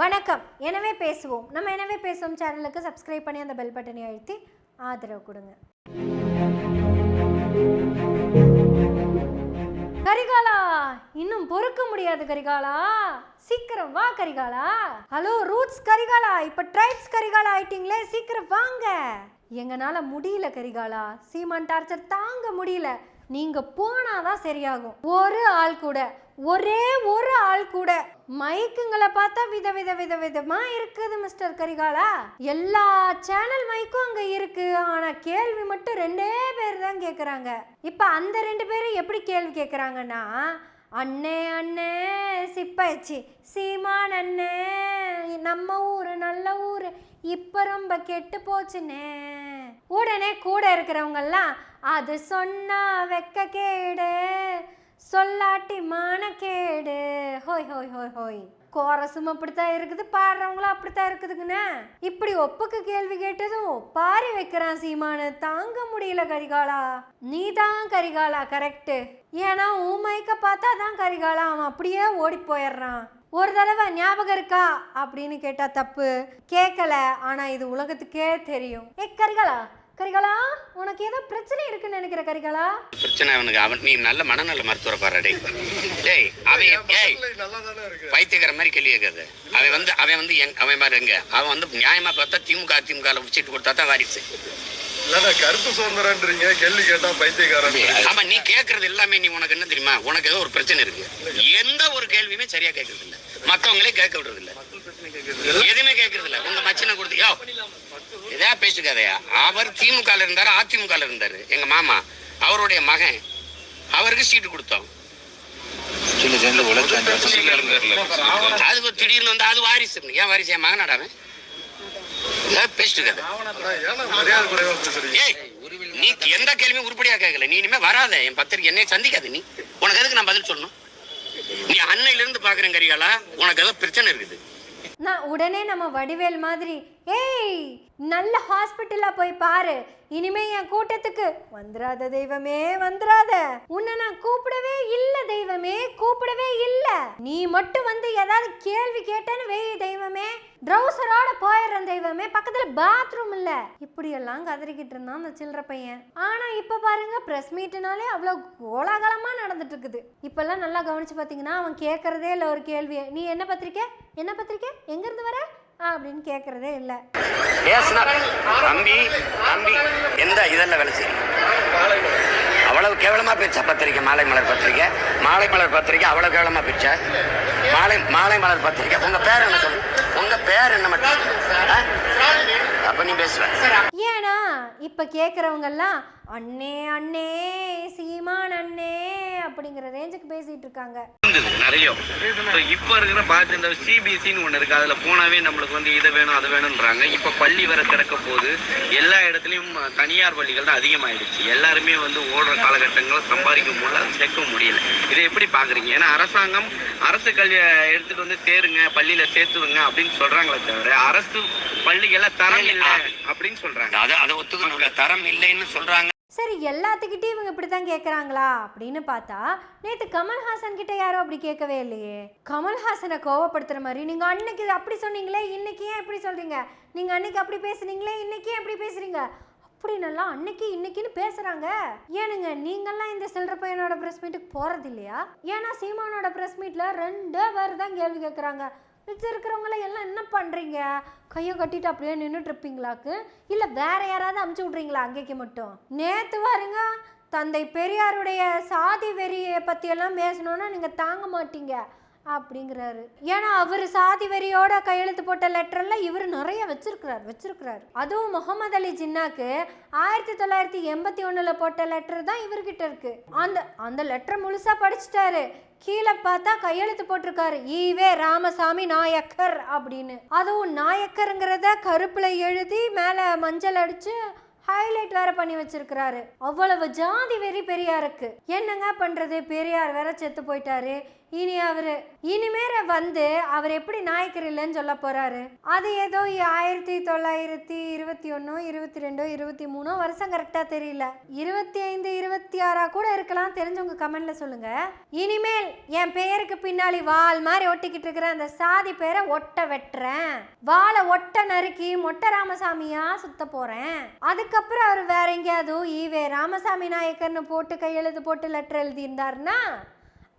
வணக்கம். எனவே பேசுவோம். நம்ம எனவே பேசுவோம். சேனலுக்கு சப்ஸ்கிரைப் பண்ணி அந்த பெல் பட்டனை அழுத்தி ஆதரவு கொடுங்க. கரிகாலா இன்னும் பொறுக்க முடியாது கரிகாலா. சீக்கிரம் வா கரிகாலா. Hello roots கரிகாலா. இப்ப ட்ரைப்ஸ் கரிகாலா ஆயிட்டீங்களே? சீக்கிரம் வாங்க. எங்கனால முடியல கரிகாலா. சீமான் டார்ச்சர் தாங்க முடியல. நீங்க போனாதான் சரியாகும். ஒரு ஆள் கூட. ஒரே ஒரு ஆள் கூட. மைக்குங்களை பார்த்தா வித வித வித விதமா இருக்குது மிஸ்டர் கரிகாலா. எல்லா சேனல் மைக்கும் அங்க இருக்கு. ஆனா கேள்வி மட்டும் ரெண்டே பேர் தான் கேக்குறாங்க. இப்ப அந்த ரெண்டு பேரும் எப்படி கேள்வி கேக்குறாங்கன்னா அண்ணே அண்ணே சிப்பாய்ச்சி சீமான் அண்ணே நம்ம ஊரு நல்ல ஊரு இப்ப ரொம்ப கெட்டு போச்சுனே உடனே கூட இருக்கிறவங்கெல்லாம் அது சொன்னா வெக்க கேடு. சொல்லாட்டி மானக்கேடு. ஹோய் ஹோய் ஹோய் ஹோய். கோரசும் அப்படித்தான் இருக்குது பாடுறவங்களும் அப்படித்தான் இருக்குதுங்கண்ணே. இப்படி ஒப்புக்கு கேள்வி கேட்டதும் பாரி வைக்கிறான் சீமானு தாங்க முடியல கரிகாலா. நீ தான் கரிகாலா கரெக்டு ஏன்னா உன் மைக்க பார்த்தா தான் கரிகாலா அவன் அப்படியே ஓடி போயிடுறான். ஒரு தடவை ஞாபகம் இருக்கா? அப்படின்னு கேட்டா தப்பு. கேட்கல ஆனா இது உலகத்துக்கே தெரியும். ஏ கரிகாலா கரிகாலா உனக்கு ஏதோ பிரச்சனை இருக்குன்னு நினைக்கிற கரிகாலா? பிரச்சனை அவனுக்கு. அவன் நீ நல்ல மனநல மருத்துவரை பாரு டேய் டேய் அவன் ஏய் பைத்தியக்கார மாதிரி கேள்வி கேட்காது. அவன் வந்து அவன் வந்து எங் அவன் பாரு எங்க. அவன் வந்து நியாயமா பார்த்தா திமுக அதிமுக சீட்டு கொடுத்தா தான் வாரிசு. கருப்பு சுதந்திரன்றீங்க. கேள்வி கேட்டா பைத்தியக்காரன். ஆமா நீ கேக்குறது எல்லாமே நீ உனக்கு என்ன தெரியுமா? உனக்கு ஏதோ ஒரு பிரச்சனை இருக்கு. எந்த ஒரு கேள்வியுமே சரியா கேட்கறது இல்ல மத்தவங்களே கேட்க விடுறது இல்ல எதுவுமே கேட்கறது இல்ல உங்க மச்சனை கொடுத்து யோ இதா பேசுக்காதையா? அவர் திமுக இருந்தாரு அதிமுக இருந்தாரு. எங்க மாமா அவருடைய மகன் அவருக்கு சீட்டு கொடுத்தோம். அது திடீர்னு வந்து அது வாரிசு. ஏன் வாரிசு? என் மகனாடா அவன் ஏதாவது பேசிட்டு ஏய் நீ எந்த கேள்வியும் உருப்படியா கேட்கல நீ இனிமே வராத. என் பத்திரிக்கை என்னைய சந்திக்காத நீ. உனக்கு எதுக்கு நான் பதில் சொல்லணும்? நீ அன்னையில இருந்து பாக்குறேன் கரிகாலா. உனக்கு ஏதோ பிரச்சனை இருக்குது. நான் உடனே நம்ம வடிவேல் மாதிரி ஏய் நல்ல ஹாஸ்பிட்டலா போய் பாரு. இனிமே என் கூட்டத்துக்கு வந்துராத தெய்வமே வந்துராத. உன்னை நான் கூப்பிடவே இல்ல தெய்வமே கூப்பிடவே இல்ல. நீ மட்டும் வந்து ஏதாவது கேள்வி கேட்டேன்னு வெய் தெய்வமே. ட்ரௌசரோட போயிடுறேன் தெய்வமே. பக்கத்துல பாத்ரூம் இல்ல. இப்படியெல்லாம் கதறிக்கிட்டு இருந்தான் அந்த சில்லற பையன். ஆனா இப்ப பாருங்க பிரஸ் மீட்னாலே அவ்வளவு கோலாகலமா நடந்துட்டு இருக்குது இப்பெல்லாம் நல்லா கவனிச்சு பாத்தீங்கன்னா அவன் கேட்கறதே இல்ல ஒரு கேள்வியை. நீ என்ன பத்திரிக்கை? என்ன பத்திரிக்கை? எங்க இருந்து வர அப்படின்னு கேட்கறதே இல்ல. தம்பி தம்பி எந்த இதெல்லாம் வேலை செய்யும் அவ்வளவு கேவலமா பேச்சா பத்திரிக்கை மாலை மலர் பத்திரிக்கை. மாலை மலர் பத்திரிக்கை அவ்வளவு கேவலமா பேச்சா மாலை மாலை மலர் பத்திரிக்கை. உங்க பேர் என்ன சொல்லு? உங்க பேர் என்ன மட்டும்? அப்ப நீ பேசுவ. ஏன்னா இப்ப கேக்குறவங்க எல்லாம் அண்ணே அண்ணே சீமான் அண்ணே அப்படிங்கிற ரேஞ்சுக்கு பேசிட்டு இருக்காங்க. நிறைய. இப்ப இருக்கிற பார்த்து இந்த சிபிஎஸ்சின்னு ஒண்ணு இருக்கு. அதுல போனாவே நம்மளுக்கு வந்து இதை வேணும் அதை வேணும்ன்றாங்க. இப்ப பள்ளி வர திறக்க போது எல்லா இடத்துலயும் தனியார் பள்ளிகள் தான் அதிகமாயிடுச்சு. எல்லாருமே வந்து ஓடுற காலகட்டங்களில் சம்பாதிக்க முடியல சேர்க்க முடியல. இதை எப்படி பாக்குறீங்க? ஏன்னா அரசாங்கம் அரசு கல்வியை எடுத்துட்டு வந்து சேருங்க பள்ளியில சேர்த்துவங்க அப்படின்னு சொல்றாங்களே தவிர அரசு பள்ளிகள்ல தரம் இல்லை அப்படின்னு சொல்றாங்க. அதை அதை ஒத்துக்கணும்ல. தரம் இல்லைன்னு சொல்றாங்க. சரி எல்லாத்துக்கிட்டையும் இவங்க இப்படித்தான் கேட்குறாங்களா அப்படின்னு பார்த்தா நேற்று கமல்ஹாசன் கிட்ட யாரும் அப்படி கேட்கவே இல்லையே. கமல்ஹாசனை கோவப்படுத்துகிற மாதிரி நீங்கள் அன்னைக்கு இது அப்படி சொன்னீங்களே இன்னைக்கு ஏன் இப்படி சொல்கிறீங்க நீங்கள் அன்னைக்கு அப்படி பேசுனீங்களே இன்னைக்கு ஏன் அப்படி பேசுறீங்க? அப்படின்னெல்லாம் அன்னைக்கு இன்னைக்குன்னு பேசுகிறாங்க ஏனுங்க நீங்கள்லாம் இந்த சில்லற பையனோட பிரஸ் மீட்டுக்கு போகிறது இல்லையா ஏன்னா சீமானோட ப்ரெஸ் மீட்டில் ரெண்டே பேர் தான் கேள்வி கேட்குறாங்க மிச்சம் எல்லாம் என்ன பண்ணுறீங்க கையை கட்டிட்டு அப்படியே நின்றுட்டு இருப்பீங்களாக்கு இல்ல வேற யாராவது அமுச்சு விட்றீங்களா அங்கேக்கு மட்டும்? நேற்று பாருங்க தந்தை பெரியாருடைய சாதி வெறியை பற்றியெல்லாம் பேசணுன்னா நீங்கள் தாங்க மாட்டீங்க. அப்படிங்கிறாரு. ஏன்னா அவர் சாதி வெறியோட கையெழுத்து போட்ட லெட்டரில் இவர் நிறைய வச்சிருக்கிறார் வச்சிருக்கிறார். அதுவும் முகமது அலி ஜின்னாக்கு ஆயிரத்தி தொள்ளாயிரத்தி எண்பத்தி ஒன்றில் போட்ட லெட்டர் தான் இவர்கிட்ட இருக்கு. அந்த அந்த லெட்டர் முழுசா படிச்சுட்டாரு. கீழே பார்த்தா கையெழுத்து போட்டிருக்காரு. ஈவே ராமசாமி நாயக்கர் அப்படின்னு. அதுவும் நாயக்கருங்கிறத கருப்புல எழுதி மேல மஞ்சள் அடிச்சு ஹைலைட் வேற பண்ணி வச்சிருக்கிறாரு. அவ்வளவு ஜாதி வெறி பெரியாருக்கு. என்னங்க பண்றது? பெரியார் வேற செத்து போயிட்டாரு. இனி அவரு இனிமேல வந்து அவர் எப்படி நாயக்கர் இல்லைன்னு சொல்ல போறாரு? அது ஏதோ ஆயிரத்தி தொள்ளாயிரத்தி இருபத்தி ஒன்னோ இருபத்தி ரெண்டோ இருபத்தி மூணோ வருஷம் கரெக்டா தெரியல. இருபத்தி ஐந்து இருபத்தி ஆறா கூட இருக்கலாம் தெரிஞ்சவங்க கமெண்ட்ல சொல்லுங்க. இனிமேல் என் பெயருக்கு பின்னாடி வால் மாதிரி ஒட்டிக்கிட்டு இருக்கிற அந்த சாதி பேரை ஒட்ட வெட்டுறேன். வாழை ஒட்ட நறுக்கி மொட்டை ராமசாமியா சுத்த போறேன். அதுக்கப்புறம் அவர் வேற எங்கேயாவது ஈவே ராமசாமி நாயக்கர்னு போட்டு கையெழுத்து போட்டு லெட்டர் எழுதியிருந்தாருன்னா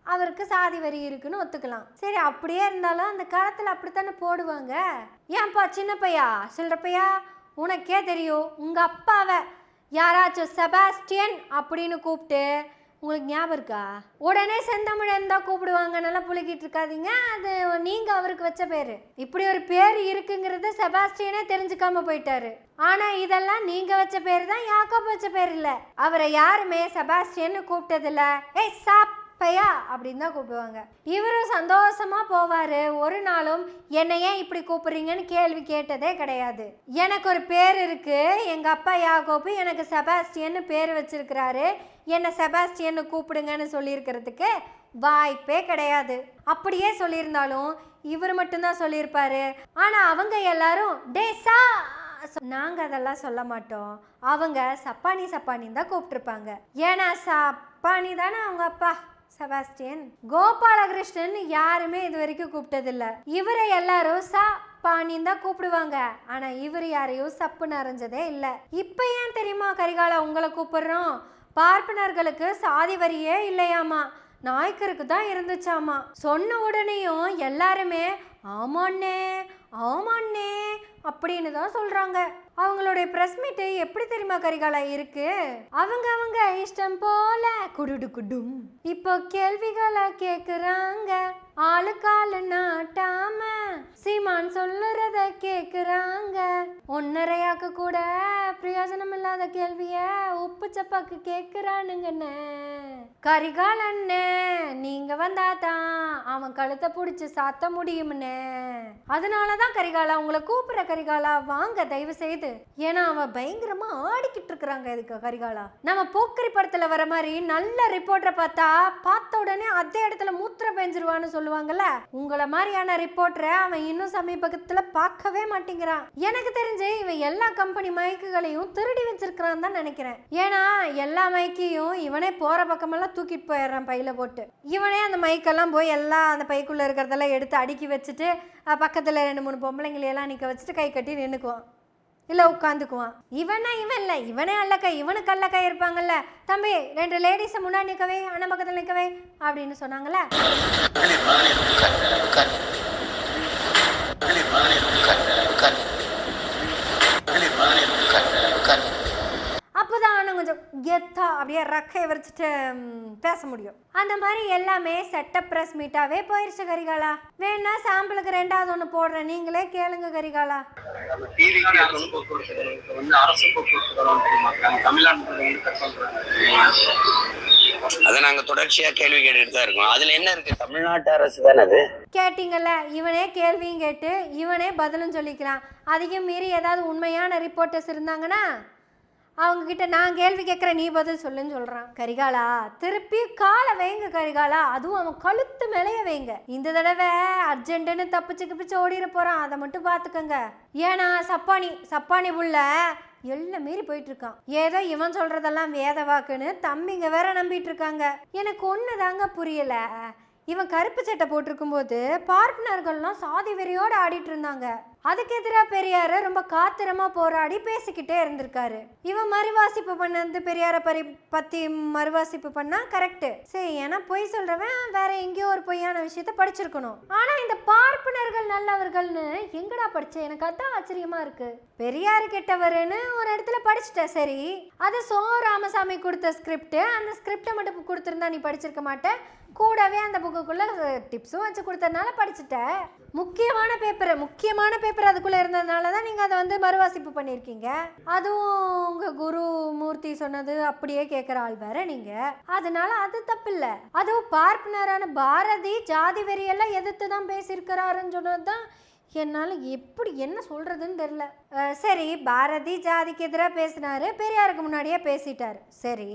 அவருக்கு சாதி வரி இருக்குன்னு ஒத்துக்கலாம். சரி அப்படியே இருந்தாலும் அந்த காலத்தில் அப்படித்தானே போடுவாங்க? ஏன்பா சின்ன பையா? சொல்கிறப்பையா பையா? உனக்கே தெரியும் உங்கள் அப்பாவை யாராச்சும் செபாஸ்டியன் அப்படின்னு கூப்பிட்டு உங்களுக்கு ஞாபகம் இருக்கா? உடனே செந்தமிழன் தான் கூப்பிடுவாங்க நல்லா புழுகிட்டு இருக்காதீங்க. அது நீங்கள் அவருக்கு வச்ச பேர். இப்படி ஒரு பேர் இருக்குங்கிறது செபாஸ்டியனே தெரிஞ்சுக்காம போயிட்டாரு. ஆனால் இதெல்லாம் நீங்கள் வச்ச பேர் தான் யாக்கோப் வச்ச பேர் இல்லை. அவரை யாருமே செபாஸ்டியன்னு கூப்பிட்டதில்ல. ஏய் சாப் பையா அப்படின்னு தான் கூப்பிடுவாங்க. இவரும் சந்தோஷமா போவாரு. ஒரு நாளும் என்னை ஏன் இப்படி கூப்பிடுறீங்கன்னு கேள்வி கேட்டதே கிடையாது. எனக்கு ஒரு பேர் இருக்கு. எங்க அப்பா யாகோப்பு எனக்கு செபாஸ்டியன்னு பேர் வச்சிருக்கிறாரு. என்னை செபாஸ்டியன்னு கூப்பிடுங்கன்னு சொல்லியிருக்கிறதுக்கு வாய்ப்பே கிடையாது. அப்படியே சொல்லியிருந்தாலும் இவர் மட்டும்தான் சொல்லியிருப்பாரு. ஆனா அவங்க எல்லாரும் டே சா நாங்கள் அதெல்லாம் சொல்ல மாட்டோம். அவங்க சப்பானி சப்பானின்னு தான் கூப்பிட்டுருப்பாங்க. ஏன்னா சப்பானி தானே அவங்க அப்பா. செபாஸ்டியன். கோபாலகிருஷ்ணன் யாருமே இது வரைக்கும் கூப்பிட்டதில்ல. இவரை எல்லாரும் சா பாணின்னு தான் கூப்பிடுவாங்க. ஆனா இவர் யாரையும் சப்பு நிறைஞ்சதே இல்லை. இப்ப ஏன் தெரியுமா கரிகாலா உங்களை கூப்பிடுறோம்? பார்ப்பனர்களுக்கு சாதி வரியே இல்லையாமா? நாய்க்கருக்கு தான் இருந்துச்சாமா. சொன்ன உடனேயும் எல்லாருமே ஆமாண்ணே ஆமாண்ணே அப்படின்னு தான் சொல்கிறாங்க அவங்களுடைய ப்ரெஸ் மீட்டு எப்படி தெரியுமா கரிகாலா இருக்கு? அவங்க அவங்க இஷ்டம் போல குடுடு குடும். இப்போ கேள்விகளை கேக்குறாங்க. ஆளுக்காலு நாட்டாம சீமான் சொல்லுறத கேக்குறாங்க. ஒன்னரையாக்கு கூட பிரயோஜனம் இல்லாத கேள்விய உப்பு சப்பாக்கு கேக்குறானுங்கண்ணே. கரிகால் அண்ணே நீங்க வந்தாதான் அவன் கழுத்தை பிடிச்சி சாத்த முடியும்னே. அதனாலதான் கரிகாலா உங்களை கூப்பிடுற கரிகாலா வாங்க தயவு செய்து. ஏன்னா அவன் பயங்கரமா ஆடிக்கிட்டு இருக்கிறாங்க இதுக்கு கரிகாலா. நம்ம போக்கரி படத்துல வர மாதிரி நல்ல ரிப்போர்ட்டரை பார்த்தா பார்த்த உடனே அதே இடத்துல மூத்திர பெஞ்சிருவான்னு சொல்லுவாங்கல்ல? உங்களை மாதிரியான ரிப்போர்ட்டரை அவன் இன்னும் சமீபத்துல பார்க்கவே மாட்டேங்கிறான். எனக்கு தெரிஞ்சு இவன் எல்லா கம்பெனி மைக்கையும் திருடி வச்சிருக்கிறான் தான் நினைக்கிறேன். ஏன்னா எல்லா மைக்கையும் இவனே போற பக்கமெல்லாம் தூக்கிட்டு போயிடுறான் பையில போட்டு. இவனே அந்த மைக்கெல்லாம் போய் எல்லாம் அந்த பைக்குள்ள இருக்கிறதெல்லாம் எடுத்து அடுக்கி வச்சுட்டு பக்கத்தில் பக்கத்துல ரெண்டு மூணு பொம்பளைங்களையெல்லாம் நிக்க வச்சுட்டு கை கட்டி நின்னுக்குவான். இல்லை உட்காந்துக்குவான். இவனா இவன் இல்லை. இவனே அல்லக்கா இவனுக்கு அல்லக்கா இருப்பாங்கல்ல. தம்பி ரெண்டு லேடிஸை முன்னாடி நிற்கவே அண்ணன் பக்கத்தில் நிற்கவே அப்படின்னு சொன்னாங்கல்ல அப்போதான் அவனை கொஞ்சம் கெத்தா அப்படியே ரக்கையை விரிச்சிட்டு ம், பேச முடியும். அந்த மாதிரி எல்லாமே செட்டப் ப்ரெஸ் மீட்டாவே போயிருச்சு கரிகாலா. வேணா சாம்பிளுக்கு ரெண்டாவது ஒன்று போடுறேன். நீங்களே கேளுங்க கரிகாலா. அதை நாங்க தொடர்ச்சியா கேள்வி கேட்டுட்டு தான் இருக்கோம். அதுல என்ன இருக்கு? தமிழ்நாட்டு அரசு தானே அது? கேட்டிங்கல்ல இவனே கேள்வியும் கேட்டு இவனே பதிலும் சொல்லிக்கிறான். அதையும் மீறி ஏதாவது உண்மையான ரிப்போர்ட்டர்ஸ் இருந்தாங்கன்னா அவங்கக்கிட்ட நான் கேள்வி கேட்குறேன் நீ பதில் சொல்லுன்னு சொல்கிறான் கரிகாலா திருப்பி காலை வைங்க கரிகாலா. அதுவும் அவன் கழுத்து மேலேய வைங்க. இந்த தடவை அர்ஜென்ட்டுன்னு தப்பிச்சு கிப்பிச்சு ஓடிட போகிறான் அதை மட்டும் பார்த்துக்கோங்க. ஏன்னா சப்பானி சப்பானி புள்ள எல்லாம் மீறி போயிட்டு இருக்கான் ஏதோ இவன் சொல்றதெல்லாம் வேத வாக்குன்னு தம்பிங்க வேற நம்பிட்டு இருக்காங்க எனக்கு ஒன்று தாங்க புரியல. இவன் கருப்பு சட்டை போட்டிருக்கும்போது பார்ட்னர்கள்லாம் சாதி வெறியோடு ஆடிட்டு இருந்தாங்க அதுக்கு எதிராக பெரியார ரொம்ப காத்திரமா போராடி பேசிக்கிட்டே இருந்திருக்காரு. இவன் மறுவாசிப்பு பண்ணது பெரியார பரி பத்தி மறுவாசிப்பு பண்ணா கரெக்டு சரி ஏன்னா பொய் சொல்றவன் வேற எங்கேயோ ஒரு பொய்யான விஷயத்த படிச்சிருக்கணும். ஆனா இந்த பார்ப்பனர்கள் நல்லவர்கள்னு எங்கடா படிச்ச? எனக்கு அதான் ஆச்சரியமா இருக்கு. பெரியார் கெட்டவருன்னு ஒரு இடத்துல படிச்சுட்டேன் சரி. அது சோ ராமசாமி கொடுத்த ஸ்கிரிப்ட் அந்த ஸ்கிரிப்டை மட்டும் கொடுத்துருந்தா நீ படிச்சிருக்க மாட்டேன் கூடவே அந்த புக்குக்குள்ள டிப்ஸும் வச்சு கொடுத்ததுனால படிச்சுட்ட. முக்கியமான பேப்பர் முக்கியமான பேப்பர் அதுக்குள்ளே இருந்ததுனால தான் நீங்கள் அதை வந்து மறுவாசிப்பு பண்ணியிருக்கீங்க. அதுவும் உங்கள் குரு மூர்த்தி சொன்னது அப்படியே கேட்குற ஆள் வேற நீங்கள் அதனால அது தப்பில்ல. அதுவும் பார்ப்பனரான பாரதி ஜாதி வெறியெல்லாம் எதிர்த்து தான் பேசியிருக்கிறாருன்னு சொன்னது தான் என்னால் எப்படி என்ன சொல்கிறதுன்னு தெரில சரி பாரதி ஜாதிக்கு எதிராக பேசினாரு பெரியாருக்கு முன்னாடியே பேசிட்டார். சரி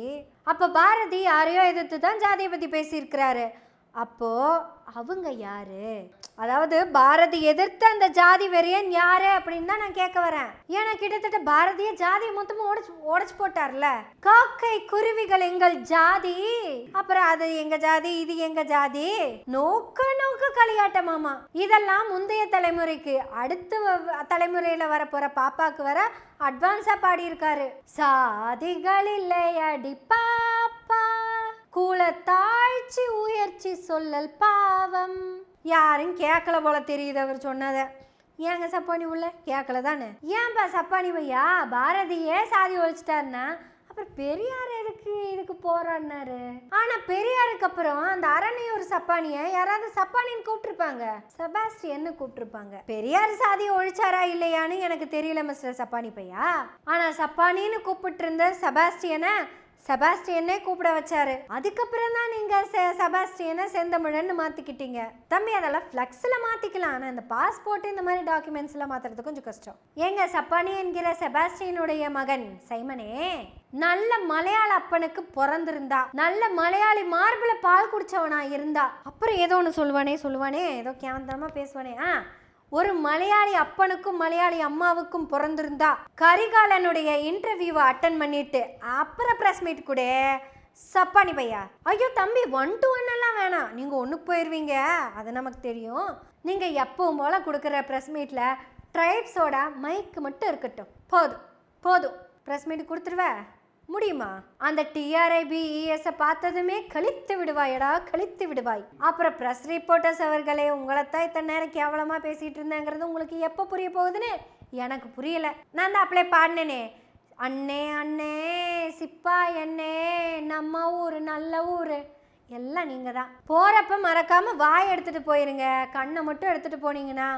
அப்போ பாரதி யாரையோ எதிர்த்து தான் ஜாதியை பற்றி பேசியிருக்கிறாரு. அப்போது அவங்க யார்? அதாவது பாரதி எதிர்த்த அந்த ஜாதி வெறியன் யார் அப்படின்னு தான் நான் கேட்க வரேன். ஏன்னா கிட்டத்தட்ட பாரதிய ஜாதியை மொத்தமும் உடச்சு உடச்சு போட்டார்ல. காக்கை குருவிகள் எங்கள் ஜாதி. அப்புறம் அது எங்க ஜாதி இது எங்க ஜாதி? நோக்க நோக்க களியாட்டமாமா இதெல்லாம் முந்தைய தலைமுறைக்கு அடுத்த வ- தலைமுறையில வரப்போற பாப்பாக்கு வர அட்வான்ஸா பாடியிருக்காரு. சாதிகள் இல்லை அடிப்பா கூலை தாழ்ச்சி உயர்ச்சி சொல்லல் பாவம். யாரும் கேட்கல போல தெரியுது அவர் சொன்னதை. ஏங்க சப்பானி உள்ள? கேட்கல தானே? ஏன்பா சப்பானி பையா? பாரதியே சாதி ஒழிச்சிட்டாருன்னா? அப்புறம் பெரியார் எதுக்கு இதுக்கு போறான்னாரு ஆனா பெரியாருக்கு அப்புறம் அந்த அரணையூர் சப்பானிய யாராவது சப்பானின்னு கூப்பிட்டுருப்பாங்க. செபாஸ்டியன்னு கூப்பிட்டுருப்பாங்க? பெரியார் சாதியை ஒழிச்சாரா இல்லையான்னு எனக்கு தெரியல மிஸ்டர் சப்பானி பையா. ஆனா சப்பானின்னு கூப்பிட்டு இருந்த செபாஸ்டியனை செபாஸ்டியனே கூப்பிட வச்சாரு. அதுக்கப்புறம் தான் நீங்க செ- செபாஸ்டியனை செந்தமிழன்னு மாத்திக்கிட்டீங்க. தம்பி அதெல்லாம் ஃப்ளக்ஸில் மாத்திக்கலாம். ஆனால் இந்த பாஸ்போர்ட் இந்த மாதிரி டாக்குமெண்ட்ஸ்ல மாத்துறது கொஞ்சம் கஷ்டம். ஏங்க சப்பானி என்கிற செபாஸ்டியனுடைய மகன் சைமனே நல்ல மலையாள அப்பனுக்கு பிறந்திருந்தா நல்ல மலையாளி மார்பிள பால் குடிச்சவனா இருந்தா அப்புறம் ஏதோ ஒன்று சொல்லுவானே சொல்லுவானே ஏதோ கேவந்தமா பேசுவானே. ஆ ஒரு மலையாளி அப்பனுக்கும் மலையாளி அம்மாவுக்கும் பிறந்திருந்தா கரிகாலனுடைய இன்டர்வியூவை அட்டன் பண்ணிட்டு அப்புறம் ப்ரெஸ் மீட் கூட சப்பானி பையா? ஐயோ தம்பி ஒன் டு ஒன் எல்லாம் வேணாம். நீங்கள் ஒன்றுக்கு போயிடுவீங்க அது நமக்கு தெரியும். நீங்கள் எப்பவும் போல் கொடுக்குற ப்ரெஸ் மீட்டில் ட்ரைப்ஸோட மைக்கு மட்டும் இருக்கட்டும். போதும். போதும். ப்ரெஸ் மீட் கொடுத்துருவேன் முடியுமா? அந்த டிஆர்ஐபிஇஎஸை பார்த்ததுமே கழித்து விடுவாயடா கழித்து விடுவாய். அப்புறம் ப்ரெஸ் ரிப்போர்ட்டர்ஸ் அவர்களே உங்களைத்தான் இத்தனை நேரம் கேவலமாக பேசிகிட்டு இருந்தேங்கிறது உங்களுக்கு எப்போ புரிய போகுதுன்னு? எனக்கு புரியலை. நான் தான் அப்படியே பாடினேனே அண்ணே அண்ணே சிப்பா அண்ணே நம்ம ஊர் நல்ல ஊர். எல்லாம் நீங்கள் தான் போகிறப்ப மறக்காமல் வாய் எடுத்துகிட்டு போயிருங்க. கண்ணை மட்டும் எடுத்துகிட்டு போனீங்கன்னா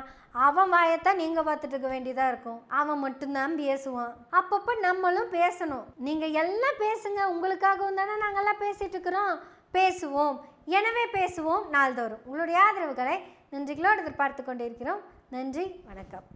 அவன் வாயத்தான் நீங்கள் பார்த்துட்டு இருக்க வேண்டியதாக இருக்கும். அவன் மட்டும்தான் பேசுவான். அப்பப்போ நம்மளும் பேசணும். நீங்கள் எல்லாம் பேசுங்க. உங்களுக்காகவும் தானே நாங்கள்லாம் பேசிகிட்டு இருக்கிறோம் பேசுவோம். எனவே பேசுவோம் நாள்தோறும். உங்களுடைய ஆதரவுகளை நன்றிகளோடு எதிர்பார்த்து கொண்டிருக்கிறோம் நன்றி. வணக்கம்.